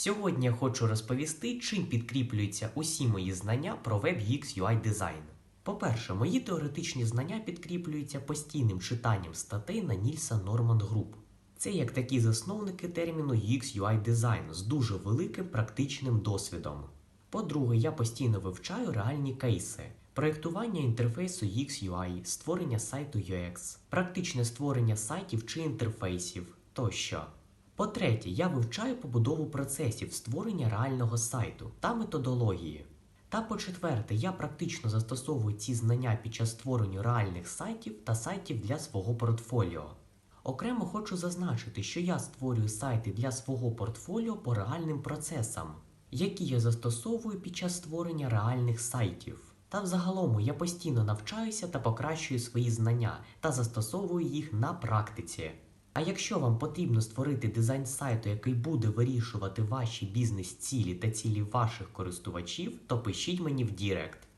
Сьогодні я хочу розповісти, чим підкріплюються усі мої знання про Web UX UI дизайн. По-перше, мої теоретичні знання підкріплюються постійним читанням статей на Нільса Норман Груп. Це як такі засновники терміну UX UI дизайн з дуже великим практичним досвідом. По-друге, я постійно вивчаю реальні кейси. Проєктування інтерфейсу UX UI, створення сайту UX, практичне створення сайтів чи інтерфейсів тощо. По-третє, я вивчаю побудову процесів створення реального сайту та методології. Та по-четверте, я практично застосовую ці знання під час створення реальних сайтів та сайтів для свого портфоліо. Окремо хочу зазначити, що я створюю сайти для свого портфоліо по реальним процесам, які я застосовую під час створення реальних сайтів. Та взагалом я постійно навчаюся та покращую свої знання та застосовую їх на практиці. А якщо вам потрібно створити дизайн сайту, який буде вирішувати ваші бізнес-цілі та цілі ваших користувачів, то пишіть мені в Дірект.